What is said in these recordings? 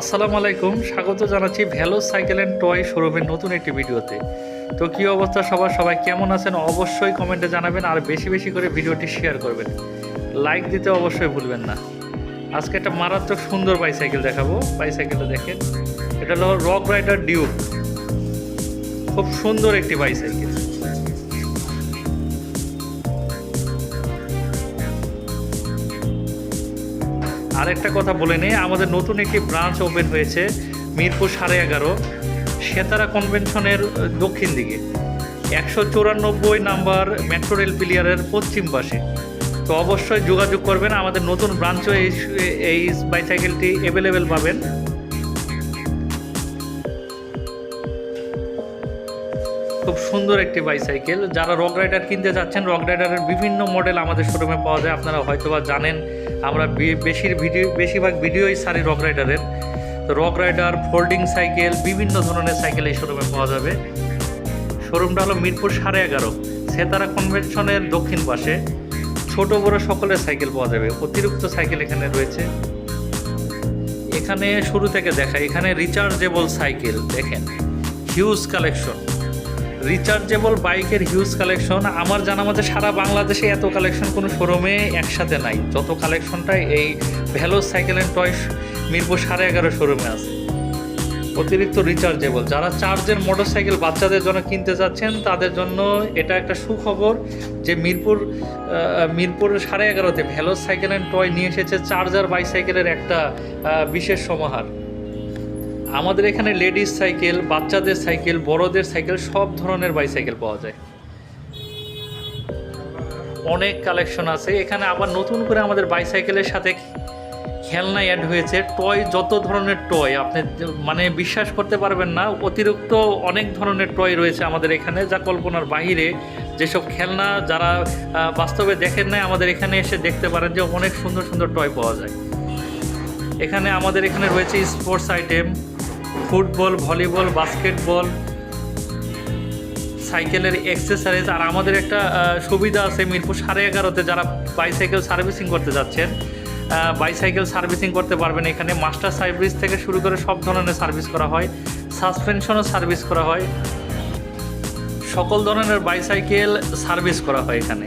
আসসালামু আলাইকুম। স্বাগত জানাচ্ছি ভ্যালো সাইকেল অ্যান্ড টয় শোরুমের নতুন একটি ভিডিওতে। তো কী অবস্থা সবার? সবাই কেমন আছেন? অবশ্যই কমেন্টে জানাবেন আর বেশি বেশি করে ভিডিওটি শেয়ার করবেন। লাইক দিতে অবশ্যই ভুলবেন না। আজকে একটা মারাত্মক সুন্দর বাইসাইকেল দেখাবো। বাইসাইকেলটা দেখেন। এটা হলো রক রাইডার ডিউক। খুব সুন্দর একটি বাইসাইকেল। আরেকটা কথা বলে নিই, আমাদের নতুন একটি ব্রাঞ্চ ওপেন হয়েছে, মিরপুর সাড়ে এগারো, সেতারা কনভেনশনের দক্ষিণ দিকে। একশো চুরানব্বই নাম্বার মেট্রো রেল প্লেয়ারের পশ্চিম পাশে। তো অবশ্যই যোগাযোগ করবেন, আমাদের নতুন ব্রাঞ্চও এই এই বাইসাইকেলটি অ্যাভেলেবেল পাবেন। খুব সুন্দর একটি বাইসাইকেল যারা রক রাইডার কিনতে যাচ্ছেন রক রাইডারের বিভিন্ন মডেল আমাদের শোরুমে পাওয়া যায়। আপনারা হয়তোবা জানেন, আমরা বেশির ভিডিও বেশিরভাগ ভিডিওই সারি রক রাইডারের তো রক রাইডার ফোল্ডিং সাইকেল বিভিন্ন ধরনের সাইকেল এই শোরুমে পাওয়া যাবে। শোরুমটা হলো মিরপুর সাড়ে এগারো। সেতারা কনভেনশনের দক্ষিণ পাশে। ছোট বড় সকলের সাইকেল পাওয়া যাবে। অতিরিক্ত সাইকেল এখানে রয়েছে। এখানে শুরু থেকে দেখা, এখানে রিচার্জেবল সাইকেল দেখেন। হিউজ কালেকশন রিচার্জেবল বাইকের হিউজ কালেকশন আমার জানা মতে সারা বাংলাদেশে এত কালেকশন কোনো শোরুমে একসাথে নাই। যত কালেকশনটাই এই Velo cycle and toy Mirpur সাড়ে এগারো শোরুমে আছে। অতিরিক্ত রিচার্জেবল যারা চার্জের মোটর সাইকেল বাচ্চাদের জন্য কিনতে যাচ্ছেন, তাদের জন্য এটা একটা সুখবর যে মিরপুর মিরপুর সাড়ে এগারোতে ভ্যালো সাইকেল অ্যান্ড টয় নিয়ে এসেছে চার্জার বাইসাইকেলের একটা বিশেষ সমাহার। আমাদের এখানে লেডিস সাইকেল, বাচ্চাদের সাইকেল, বড়দের সাইকেল, সব ধরনের বাইসাইকেল পাওয়া যায়। অনেক কালেকশন আছে। এখানে আবার নতুন করে আমাদের বাইসাইকেলের সাথে খেলনা অ্যাড হয়েছে। টয় যত ধরনের টয় আপনি মানে বিশ্বাস করতে পারবেন না, অতিরিক্ত অনেক ধরনের টয় রয়েছে আমাদের এখানে, যা কল্পনার বাহিরে যেসব খেলনা যারা বাস্তবে দেখেন নাই, আমাদের এখানে এসে দেখতে পারেন যে অনেক সুন্দর সুন্দর টয় পাওয়া যায়। এখানে আমাদের এখানে রয়েছে sports item football, volleyball, basketball, সাইকেলের এক্সেসারিজ আর আমাদের একটা সুবিধা আছে মিরপুর সাড়ে এগারোতে যারা বাইসাইকেল সার্ভিসিং করতে যাচ্ছেন বাইসাইকেল সার্ভিসিং করতে পারবেন। এখানে মাস্টার সার্ভিস থেকে শুরু করে সব ধরনের সার্ভিস করা হয়। সাসপেনশনও সার্ভিস করা হয়। সকল ধরনের বাইসাইকেল সার্ভিস করা হয় এখানে।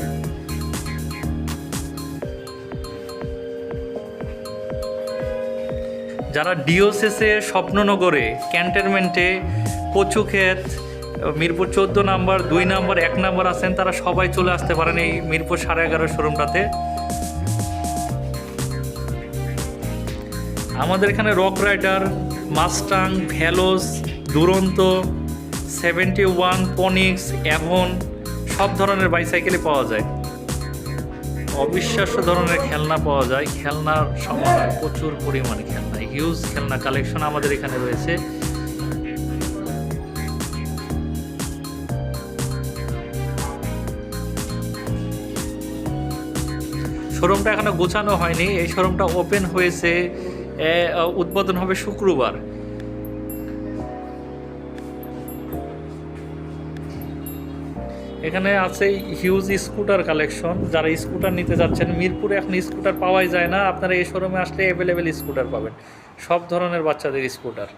যারা ডিওসেসে স্বপ্ননগরে, ক্যান্টনমেন্টে, কচুক্ষেত, মিরপুর চোদ্দ নাম্বার, দুই নাম্বার, এক নাম্বার আছেন, তারা সবাই চলে আসতে পারেন এই মিরপুর সাড়ে এগারো শোরুমটাতে। আমাদের এখানে রক রাইডার, মাস্টাং, ভ্যালোস, দুরন্ত, সেভেন্টি ওয়ান, পনিক্স, অ্যাভন, সব ধরনের বাইসাইকেলই পাওয়া যায়। অবিশ্বাস্য ধরনের খেলনা পাওয়া যায়। খেলনার সমাহার প্রচুর পরিমাণে খেলনা হিউজ খেলনা কালেকশন আমাদের এখানে রয়েছে। শোরুমটা এখনও গোছানো হয়নি। এই শোরুমটা ওপেন হয়েছে উদ্বোধন হবে শুক্রবার। এখানে আছে হিউজ স্কুটার কালেকশন যারা স্কুটার নিতে যাচ্ছেন, মিরপুরে এখন স্কুটার পাওয়াই যায় না। আপনারা এই শোরুমে আসলে অ্যাভেলেবেল স্কুটার পাবেন। সব ধরনের বাচ্চাদের স্কুটার